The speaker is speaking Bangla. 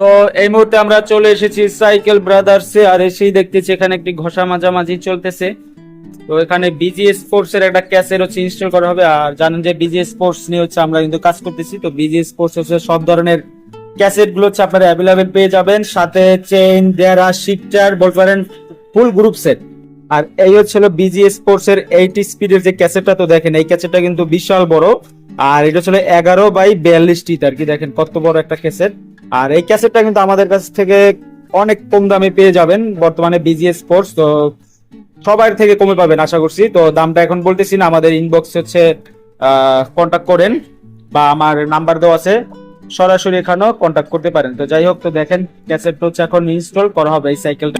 তো এই মুহূর্তে আমরা চলে এসেছি সাইকেল ব্রাদার্সে, আর এসেই দেখতেছি এখানে একটি ঘষা মাঝামাঝি চলতেছে। তো এখানে বিজিএস স্পোর্টস এর একটা ক্যাসেট হচ্ছে ইনস্টল করা হবে, আর জানেন যে বিজিএস স্পোর্টস নিয়ে হচ্ছে আমরা কিন্তু কাজ করতেছি। তো বিজিএস স্পোর্টস হচ্ছে সব ধরনের ক্যাসেটগুলো হচ্ছে আপনারা অ্যাভেলেবেল পেয়ে যাবেন। সাথে চেইন দেয়ারা শিকচার বলতে পারেন ফুল গ্রুপ সেট আর এই হচ্ছিল বিজিএস স্পোর্টস এর এইটি স্পিডের যে ক্যাসেটটা, তো দেখেন এই ক্যাসেটটা কিন্তু বিশাল বড়। আর এটা ছিল এগারো বাই বিয়াল্লিশ টিট আর কি দেখেন কত বড় একটা ক্যাসেট। আর এই ক্যাসেটটা কিন্তু আমাদের কাছ থেকে অনেক কম দামে পেয়ে যাবেন। বর্তমানে বিজিএস স্পোর্টস তো সবার থেকে কমে পাবেন আশা করছি। তো দামটা এখন বলতেছি না, আমাদের ইনবক্স হচ্ছে কন্ট্যাক্ট করেন বা আমার নাম্বার দেওয়া আছে। সরাসরি এখানেও কন্ট্যাক্ট করতে পারেন। তো যাই হোক, তো দেখেন ক্যাসেটটা হচ্ছে এখন ইনস্টল করা হবে এই সাইকেলটা